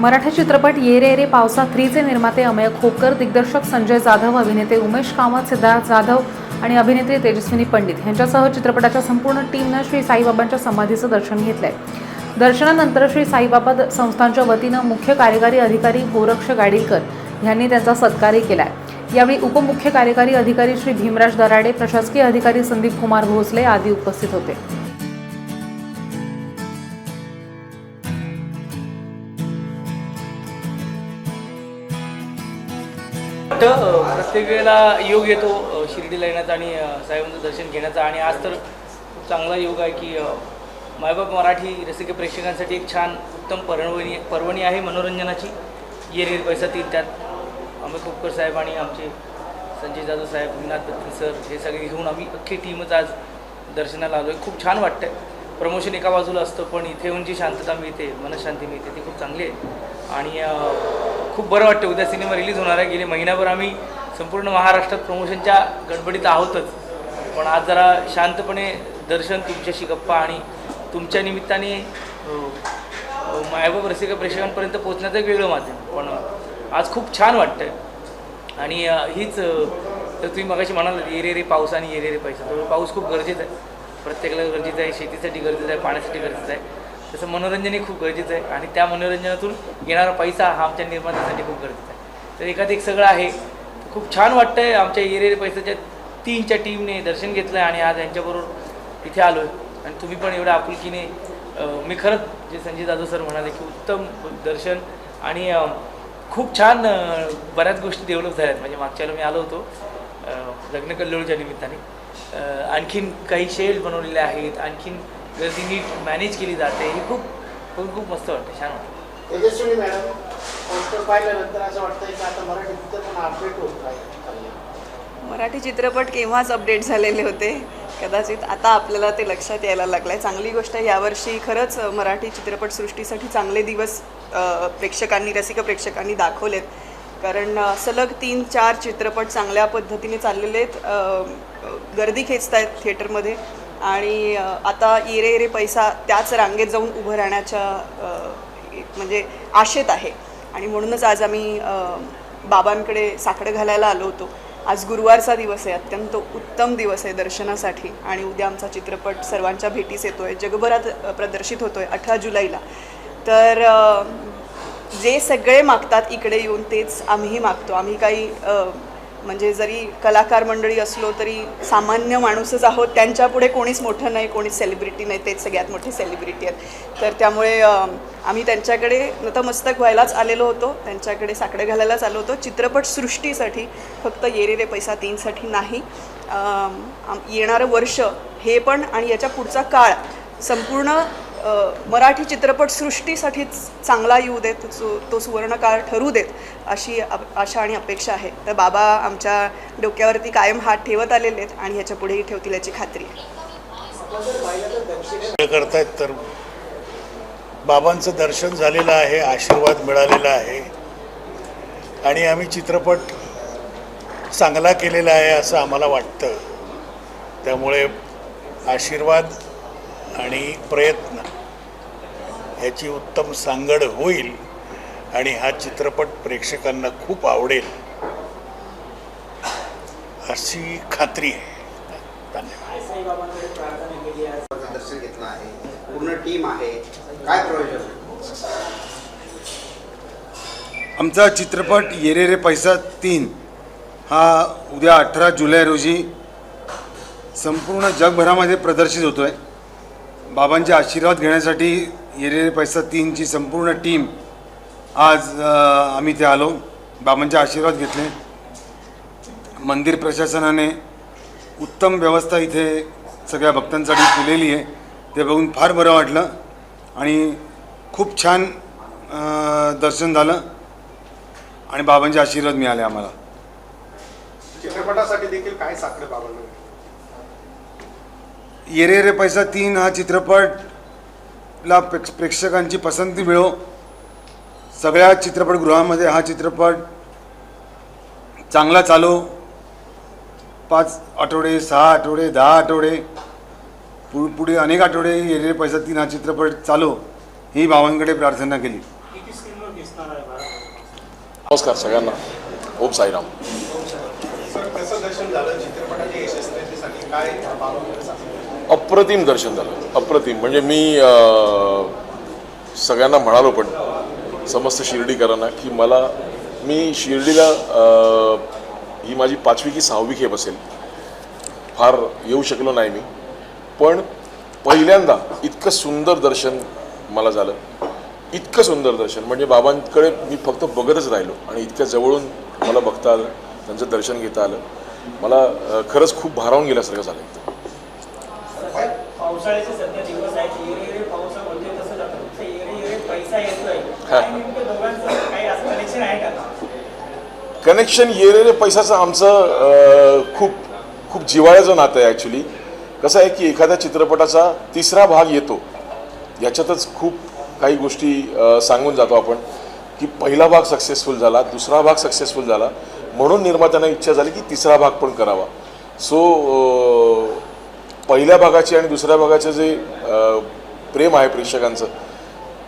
मराठी चित्रपट ये रे रे पावसा थ्रीचे निर्माते अमय खोकर दिग्दर्शक संजय जाधव अभिनेते उमेश कामत सिद्धार्थ जाधव आणि अभिनेत्री तेजस्विनी पंडित. यांच्यासह चित्रपटाच्या संपूर्ण टीमनं श्री साईबाबांच्या समाधीचं दर्शन घेतलंय. दर्शनानंतर श्री साईबाबा संस्थांच्या वतीनं मुख्य कार्यकारी अधिकारी गोरक्ष गाडीलकर यांनी त्यांचा सत्कारही केलाय. यावेळी उपमुख्य कार्यकारी अधिकारी श्री भीमराज दराडे प्रशासकीय अधिकारी संदीप कुमार भोसले आदी उपस्थित होते. वाटतं प्रत्येक वेळेला योग येतो शिर्डीला येण्याचा आणि साहेबांचं दर्शन घेण्याचा. आणि आज तर खूप चांगला योग आहे की मायबाप मराठी रसिक प्रेक्षकांसाठी एक छान उत्तम पर्वणी पर्वणी आहे मनोरंजनाची. येरीर पैसा तीन त्यात. अमित खोपकर साहेब आणि आमचे संजय जाधव साहेब विनाथ दत्ती सर हे सगळे घेऊन आम्ही अख्खी टीमच आज दर्शनाला आलो आहे खूप छान वाटतंय. प्रमोशन एका बाजूला असतं पण इथे येऊन जी शांतता मिळते मनशांती मिळते ती खूप चांगली आहे. आणि खूप बरं वाटतं. उद्या सिनेमा रिलीज होणार आहे. गेले महिनाभर आम्ही संपूर्ण महाराष्ट्रात प्रमोशनच्या गडबडीत आहोतच. पण आज जरा शांतपणे दर्शन तुमच्याशी गप्पा आणि तुमच्या निमित्ताने अ, अ, मायबाप प्रेक्षकांपर्यंत पोहोचण्याचं एक वेगळं माध्यम. पण आज खूप छान वाटतं आणि हीच तर तुम्ही मगाशी म्हणाल ये रे रे पाऊस आणि ये रे रे पैसा. तर पाऊस खूप गरजेचा आहे. प्रत्येकाला गरजेचं आहे. शेतीसाठी गरजेचं आहे. पाण्यासाठी गरजेचं आहे. तसं मनोरंजनही खूप गरजेचं आहे आणि त्या मनोरंजनातून येणारा पैसा हा आमच्या निर्मात्यासाठी खूप गरजेचा आहे. तर एकात एक सगळं आहे. खूप छान वाटतं आहे आमच्या ये पैशाच्या पैसाच्या तीनच्या टीमने दर्शन घेतलं आहे आणि आज यांच्याबरोबर इथे आलो आहे आणि तुम्ही पण एवढ्या आपुलकीने मी खरंच जे संजय जाधव सर म्हणाले की उत्तम दर्शन आणि खूप छान बऱ्याच गोष्टी डेव्हलप झाल्यात. म्हणजे मागच्या वेळेला मी आलो होतो लग्न कल्लोळच्या निमित्ताने. आणखीन काही शेड बनवलेले आहेत. आणखीन गर्दी नीट मॅनेज केली जाते. हे खूप खूप खूप मस्त वाटतं. छान वाटतं. तेजस्विनी मॅडम पोस्टर पाहिल्यानंतर असं वाटतंय की आता मराठी चित्रपट पण अपडेट होत आहे. मराठी चित्रपट केव्हाच अपडेट झालेले होते? कदाचित आता आपल्याला ते लक्षात यायला लागलं आहे चांगली गोष्ट आहे यावर्षी खरंच मराठी चित्रपटसृष्टीसाठी चांगले दिवस प्रेक्षकांनी रसिक प्रेक्षकांनी दाखवलेत. कारण सलग तीन चार चित्रपट चांगल्या पद्धतीने चाललेले आहेत. गर्दी खेचत आहेत थिएटरमध्ये आणि आता इरे इरे पैसा त्याच रांगेत जाऊन उभं राहण्याच्या म्हणजे आशेत आहे. आणि म्हणूनच आज आम्ही बाबांकडे साकडं घालायला आलो होतो. आज गुरुवारचा दिवस आहे अत्यंत उत्तम दिवस आहे दर्शनासाठी. आणि उद्या आमचा चित्रपट सर्वांच्या भेटीस येतो आहे जगभरात प्रदर्शित होतो आहे अठरा जुलैला. तर जे सगळे मागतात इकडे येऊन तेच आम्हीही मागतो. आम्ही काही म्हणजे जरी कलाकार मंडळी असलो तरी सामान्य माणूसच आहोत त्यांच्यापुढे कोणीच मोठं नाही कोणीच सेलिब्रिटी नाही तेच सगळ्यात मोठी सेलिब्रिटी आहेत. तर त्यामुळे आम्ही त्यांच्याकडे नतमस्तक व्हायलाच आलेलो होतो त्यांच्याकडे साकडे घालायलाच आलो होतो. चित्रपटसृष्टीसाठी फक्त येरे रे पैसा तीनसाठी नाही. येणारं वर्ष हे पण आणि याच्या पुढचा काळ संपूर्ण मराठी चित्रपटसृष्टीसाठीच चांगला येऊ देत जो तो सुवर्णकाळ ठरू देत अशी अप- आशा आणि अपेक्षा आहे. तर बाबा आमच्या डोक्यावरती कायम हात ठेवत आलेले आहेत आणि ह्याच्या पुढेही ठेवतील याची खात्री. आहे करतायत तर बाबांचं दर्शन झालेलं आहे आशीर्वाद मिळालेला आहे. आणि आम्ही चित्रपट चांगला केलेला आहे असं आम्हाला वाटतं. त्यामुळे आशीर्वाद आणि प्रयत्न ह्याची उत्तम सांगड होईल आणि हा चित्रपट प्रेक्षकांना खूप आवडेल. अशी खात्री आहे. धन्यवाद. साईबाबांकडे प्रार्थना केली आहे. दर्शन घेतलं आहे. पूर्ण टीम आहे. काय प्रयोजन? आमचा चित्रपट येरे रे पैसा तीन. हा उद्या अठरा जुलै रोजी संपूर्ण जगभरामध्ये प्रदर्शित होतो आहे बाबांचे आशीर्वाद घेण्यासाठी येरे पैसा तीनची संपूर्ण टीम आज आम्ही इथे आलो. बाबांचे आशीर्वाद घेतले. मंदिर प्रशासनाने उत्तम व्यवस्था इथे सगळ्या भक्तांसाठी केलेली आहे. ते बघून फार बरं वाटलं आणि खूप छान दर्शन झालं आणि बाबांचे आशीर्वाद मिळाले आम्हाला. चित्रपटासाठी देखील काय साकडे बाबांना? येरे रे पैसा तीन हा चित्रपटला प्रेक्ष प्रेक्षकांची पसंती मिळो. सगळ्या चित्रपटगृहामध्ये हा चित्रपट चांगला चालो. पाच आठवडे सहा आठवडे दहा आठवडे पु पुढे अनेक आठवडे येरे रे पैसा तीन हा चित्रपट चालो. ही बाबांकडे प्रार्थना केली. किती स्क्रीनवर दिसणार आहे भारत नमस्कार सगळ्यांना. ओम साईराम. दर्शन झालं? बाबा सांगा अप्रतिम दर्शन झालं. अप्रतिम. म्हणजे मी सगळ्यांना म्हणालो पण समस्त शिर्डीकरांना की मला मी शिर्डीला ही माझी पाचवी की सहावी खेप असेल. फार येऊ शकलो नाही मी. पण पहिल्यांदा इतकं सुंदर दर्शन मला झालं. इतकं सुंदर दर्शन. म्हणजे बाबांकडे मी फक्त बघतच राहिलो. आणि इतक्या जवळून मला बघता आलं त्यांचं दर्शन घेता आलं. मला खरंच खूप भारावून गेल्यासारखं झालं. एकदम पावसाळ्याचे सध्या दिवस आहेत. येरे येरे पावसामध्ये तसं जातं. फक्त येरे येरे पैसा येतोय. हा. काय नेमकं दोघांचं काही असं कनेक्शन आहे का? कनेक्शन येरेरे पैशाचं आमचं खूप खूप जिव्हाळ्याचं नातं आहे ॲक्च्युली कसं आहे की एखाद्या चित्रपटाचा तिसरा भाग येतो. याच्यातच खूप काही गोष्टी सांगून जातो आपण की पहिला भाग सक्सेसफुल झाला दुसरा भाग सक्सेसफुल झाला. म्हणून निर्मात्यांना इच्छा झाली की तिसरा भाग पण करावा. सो पहिल्या भागाची आणि दुसऱ्या भागाचं जे प्रेम आहे प्रेक्षकांचं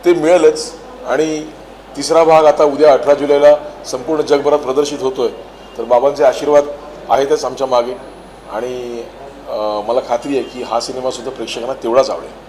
ते मिळेलच. आणि तिसरा भाग आता उद्या अठरा जुलैला संपूर्ण जगभरात प्रदर्शित होतोय. तर बाबांचे आशीर्वाद आहेतच आमच्या मागे. आणि मला खात्री आहे की हा सिनेमासुद्धा प्रेक्षकांना तेवढाच आवडेल.